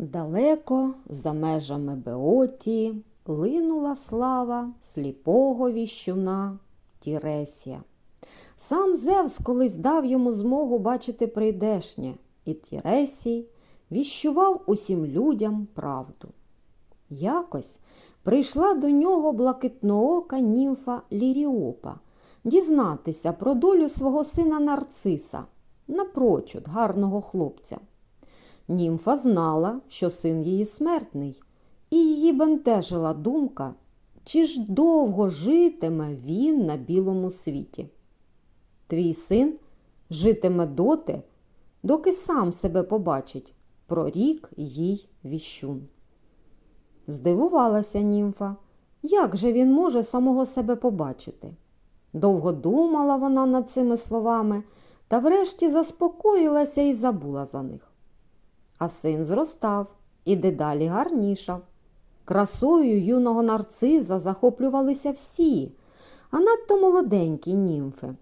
Далеко за межами Беотії линула слава сліпого віщуна Тіресія. Сам Зевс колись дав йому змогу бачити прийдешнє, і Тіресій віщував усім людям правду. Якось прийшла до нього блакитноока німфа Ліріопа дізнатися про долю свого сина Нарциса, напрочуд гарного хлопця. Німфа знала, що син її смертний, і її бентежила думка, чи ж довго житиме він на білому світі. Твій син житиме доти, доки сам себе побачить, прорік їй віщун. Здивувалася німфа, як же він може самого себе побачити. Довго думала вона над цими словами та врешті заспокоїлася і забула за них. А син зростав і дедалі гарнішав. Красою юного нарциза захоплювалися всі, а надто молоденькі німфи.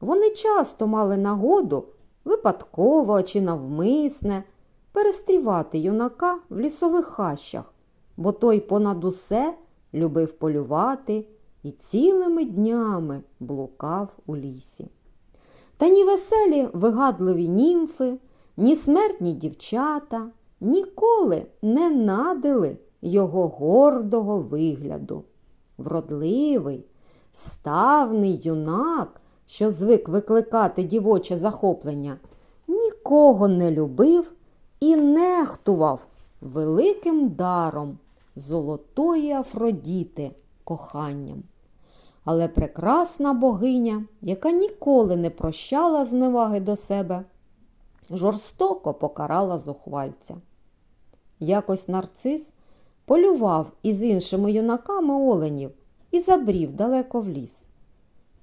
Вони часто мали нагоду, випадково чи навмисне, перестрівати юнака в лісових хащах, бо той понад усе любив полювати і цілими днями блукав у лісі. Та ні веселі вигадливі німфи, ні смертні дівчата ніколи не надили його гордого вигляду. Вродливий, ставний юнак, що звик викликати дівоче захоплення, нікого не любив і нехтував великим даром золотої Афродіти коханням. Але прекрасна богиня, яка ніколи не прощала зневаги до себе, жорстоко покарала зухвальця. Якось нарцис полював із іншими юнаками оленів і забрів далеко в ліс.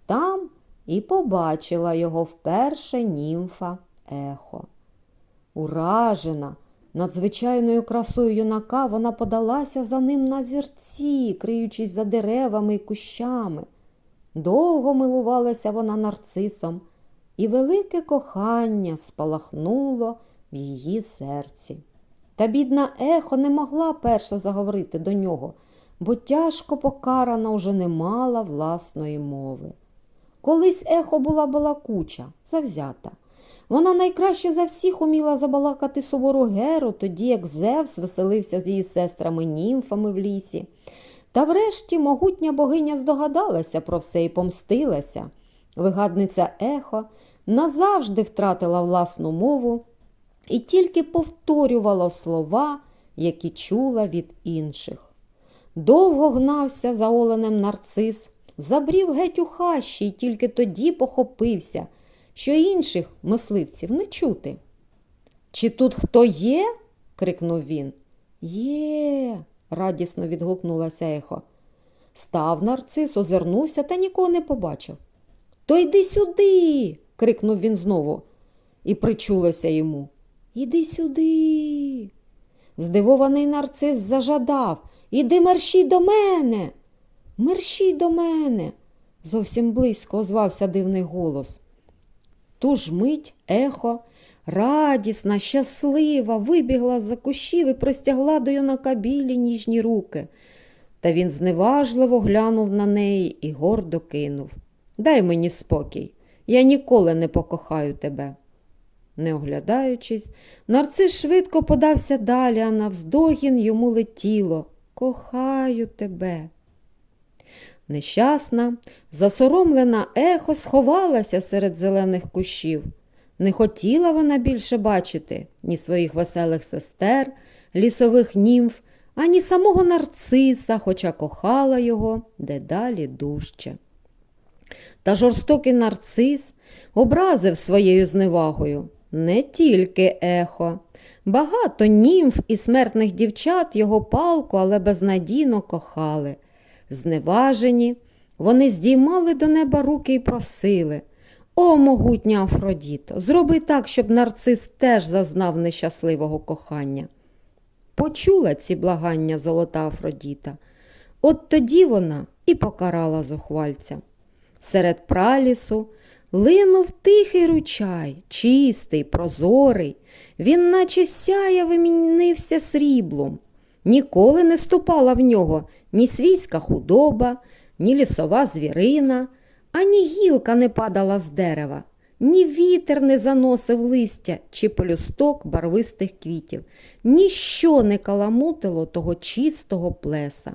Там і побачила його вперше німфа ехо. Уражена, надзвичайною красою юнака, вона подалася за ним на зірці, криючись за деревами й кущами. Довго милувалася вона нарцисом, і велике кохання спалахнуло в її серці. Та бідна ехо не могла перша заговорити до нього, бо тяжко покарана вже не мала власної мови. Колись ехо була балакуча, завзята. Вона найкраще за всіх уміла забалакати сувору геру, тоді як Зевс веселився з її сестрами німфами в лісі. Та врешті могутня богиня здогадалася про все і помстилася. Вигадниця ехо назавжди втратила власну мову і тільки повторювала слова, які чула від інших. Довго гнався за оленем нарцис, забрів геть у хащі і тільки тоді похопився, що інших мисливців не чути. Чи тут хто є? крикнув він. Є, радісно відгукнулася ехо. Став нарцис, озирнувся та нікого не побачив. То йди сюди. Крикнув він знову і причулося йому. Іди сюди. Здивований нарцис зажадав. Іди мерщій до мене. Мерщій до мене. Зовсім близько озвався дивний голос. Ту ж мить ехо, радісна, щаслива, вибігла з-за кущів і простягла до юнака білі ніжні руки. Та він зневажливо глянув на неї і гордо кинув. Дай мені спокій, я ніколи не покохаю тебе. Не оглядаючись, нарцис швидко подався далі, а навздогін йому летіло. Кохаю тебе. Нещасна, засоромлена ехо сховалася серед зелених кущів. Не хотіла вона більше бачити ні своїх веселих сестер, лісових німф, ані самого нарциса, хоча кохала його дедалі дужче. Та жорстокий нарцис образив своєю зневагою не тільки ехо. Багато німф і смертних дівчат його палку, але безнадійно кохали. Зневажені, вони здіймали до неба руки і просили О, могутня Афродіто, зроби так, щоб нарцис теж зазнав нещасливого кохання. Почула ці благання золота Афродіта. От тоді вона і покарала зухвальця. Серед пралісу линув тихий ручай, чистий, прозорий. Він, наче сяя, вимінився сріблом. Ніколи не ступала в нього ні свійська худоба, ні лісова звірина, ані гілка не падала з дерева, ні вітер не заносив листя чи пелюсток барвистих квітів, ніщо не каламутило того чистого плеса.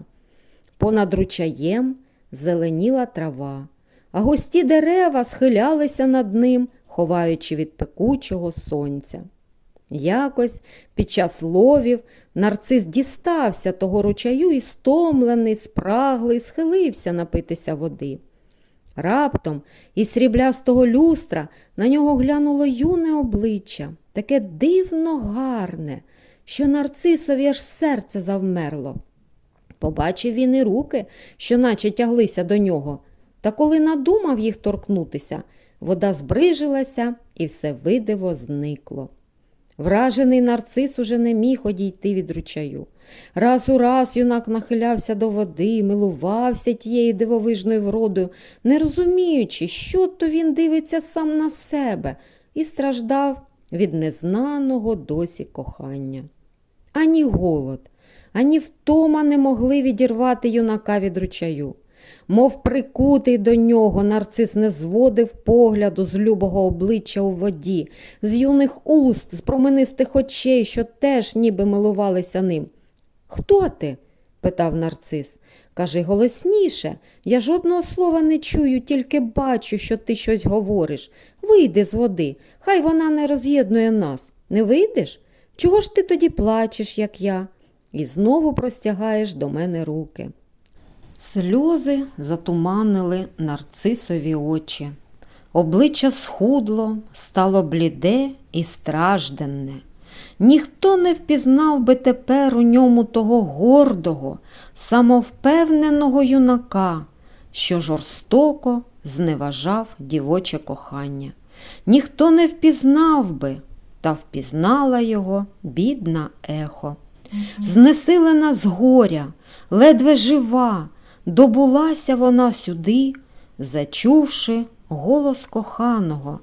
Понад ручаєм зеленіла трава, а густі дерева схилялися над ним, ховаючи від пекучого сонця. Якось під час ловів нарцис дістався того ручаю і стомлений, спраглий, схилився напитися води. Раптом із сріблястого люстра на нього глянуло юне обличчя, таке дивно гарне, що нарцисові аж серце завмерло. Побачив він і руки, що наче тяглися до нього, та коли надумав їх торкнутися, вода збрижилася і все видиво зникло. Вражений нарцис уже не міг одійти від ручаю. Раз у раз юнак нахилявся до води, милувався тією дивовижною вродою, не розуміючи, що то він дивиться сам на себе, і страждав від незнаного досі кохання. Ані голод, ані втома не могли відірвати юнака від ручаю. Мов прикутий до нього, нарцис не зводив погляду з любого обличчя у воді, з юних уст, з променистих очей, що теж ніби милувалися ним. Хто ти? питав нарцис. Кажи голосніше, я жодного слова не чую, тільки бачу, що ти щось говориш. Вийди з води, хай вона не роз'єднує нас. Не вийдеш? Чого ж ти тоді плачеш, як я? І знову простягаєш до мене руки. Сльози затуманили нарцисові очі. Обличчя схудло, стало бліде і стражденне. Ніхто не впізнав би тепер у ньому того гордого, самовпевненого юнака, що жорстоко зневажав дівоче кохання. Ніхто не впізнав би, та впізнала його бідна ехо. Знесилена з горя, ледве жива, добулася вона сюди, зачувши голос коханого,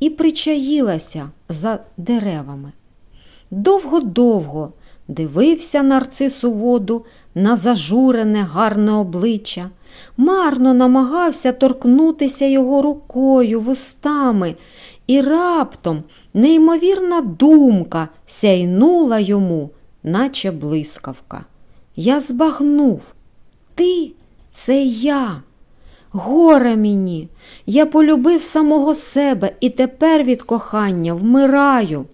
і причаїлася за деревами. Довго-довго дивився нарцис у воду на зажурене гарне обличчя, марно намагався торкнутися його рукою, вустами, і раптом неймовірна думка сяйнула йому, наче блискавка. Я збагнув. Ти це я. Горе мені, я полюбив самого себе і тепер від кохання вмираю.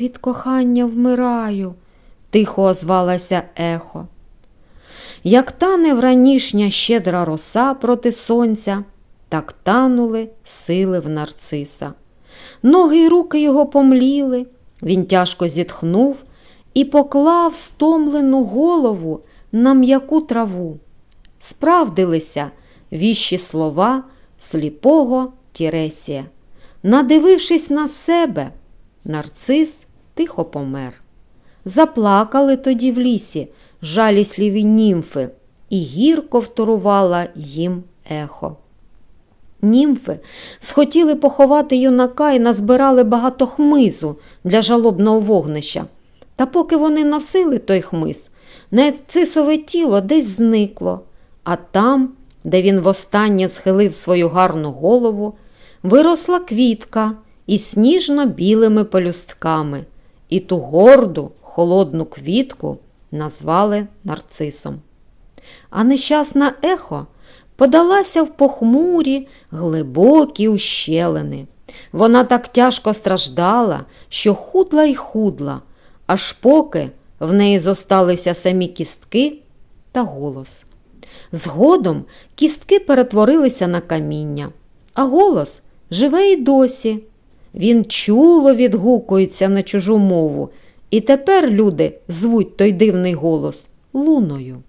Від кохання вмираю, тихо озвалася ехо. Як тане вранішня щедра роса проти сонця, так танули сили в нарциса. Ноги й руки його помліли, він тяжко зітхнув і поклав стомлену голову на м'яку траву. Справдилися віщі слова сліпого Тіресія. Надивившись на себе, нарцис тихо помер. Заплакали тоді в лісі жалісліві німфи, і гірко вторувала їм ехо. Німфи схотіли поховати юнака і назбирали багато хмизу для жалобного вогнища. Та поки вони носили той хмиз, нарцисове тіло десь зникло, а там, де він востаннє схилив свою гарну голову, виросла квітка із сніжно-білими пелюстками, і ту горду, холодну квітку назвали нарцисом. А нещасна ехо подалася в похмурі, глибокі ущелини. Вона так тяжко страждала, що худла й худла, аж поки в неї зосталися самі кістки та голос. Згодом кістки перетворилися на каміння, а голос живе й досі. Він чуло відгукується на чужу мову, і тепер люди звуть той дивний голос луною.